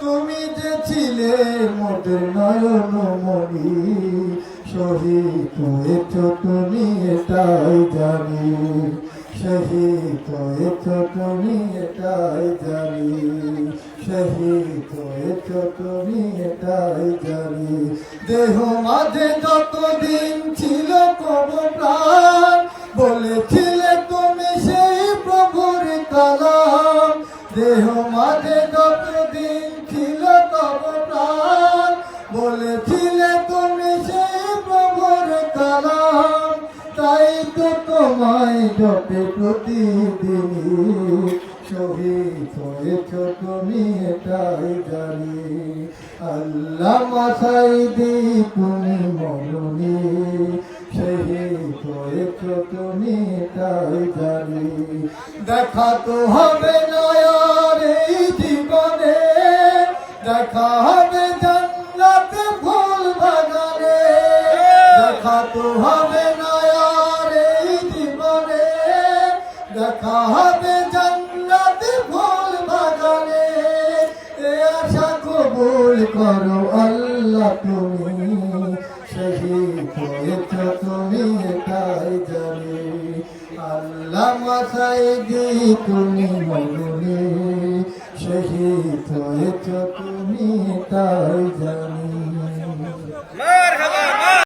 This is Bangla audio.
তুমি যে ছিলে মোদের নয়ন মনি শহীদ হয়েছ তুমি এটাই জানি, শহীদ হয়েছ তুমি এটাই জানি, শহীদ হয়েছ তুমি এটাই জানি, দেহ মাঝে যতদিন ছিল কব প্রাণ, বলেছিলে তুমি সেই প্রভুর কালাম, দেহ মাঝে যতদিন বলেছিলে তুমি সেই প্রভুর কালাম, তাই তো তোমায় জপে প্রতিদিন শহীদ হয়েছ তুমি এটাই জানি। আল্লাহ মাথায় দি তুমি মরণি শহীদ হয়েছ তুমি এটাই জানি। দেখা তো হবে নয়ার এই জীবনে, দেখা হবে দেখা তো হবে নয়ার এই জীবনে। দেখা হবে জান্নাতে ফুল বাগানে। এ আশা কবুল করো আল্লাহ তুমি। শহীদ হয়েছ তুমি এটাই জানি। আল্লাহ মাসাই দি তুমি মরুনি শহীদ হয়েছ তুমি এটাই জানি।